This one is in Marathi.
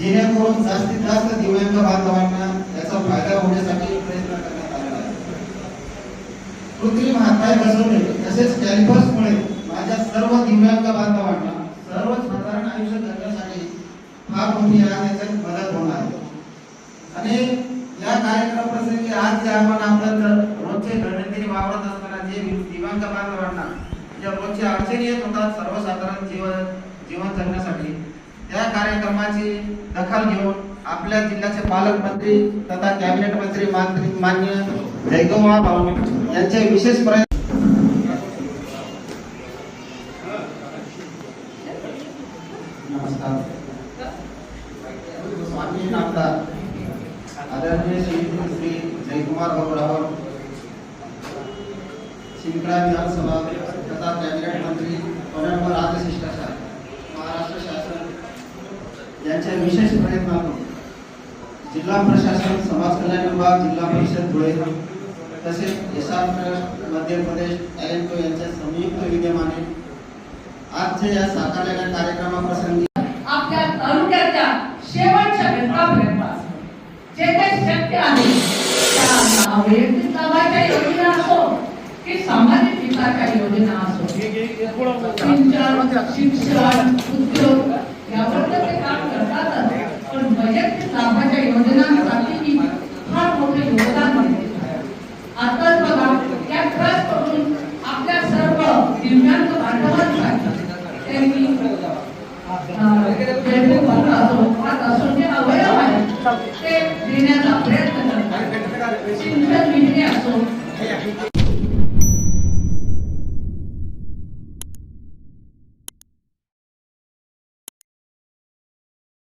जेणेकरून जास्तीत जास्त दिव्यांग बांधवांना याचा फायदा होण्यासाठी प्रयत्न करण्यात आहे. कृत्रिम हातपाय बसवणे तसेच कॅम्पसमुळे माझ्या सर्व दिव्यांग बांधवांना सर्वसाधारण आयुष्य जगण्यासाठी फार मोठी आज याच्यात मदत होणार आहे. आणि या कार्यक्रम प्रसंगी आज जे आपण आपल्या रोजचे दैनंदिन वापरत असताना जे दिव्यांग बांधवांना ज्या रोजच्या अडचणी येत होतात सर्वसाधारण जीवन जीवन जगण्यासाठी त्या कार्यक्रमाची दखल घेऊन आपल्या जिल्ह्याचे पालकमंत्री तथा कॅबिनेट मंत्री मान्य मान्य भाऊ यांचे विशेष प्रयत्न नमस्कार. आदरणीय श्री जयकुमार भाऊ विधानसभा तथा कॅबिनेट मंत्री शासन यांच्या विशेष प्रयत्नातून जिल्हा प्रशासन समाज कल्याण विभाग जिल्हा परिषद धुळे तसेच S R trust Madhya Pradesh एलएनको यांच्या संयुक्त विद्यमाने आज जे या साकारलेल्या कार्यक्रमाप्रसंगी आपल्या तालुक्याच्या शेवटच्या घटकापर्यंत जे काही शक्य आहे त्या वैयक्तिक लाभाच्या योजना असो की सामाजिक विकासाच्या योजना असो. शिक्षण उद्योग यावर लाभाच्या योजनांसाठी फार मोठे योगदान दिले आताच बघा त्या ट्रस्ट करून आपल्या सर्व दिव्यांग बांधवांसाठी त्यांनी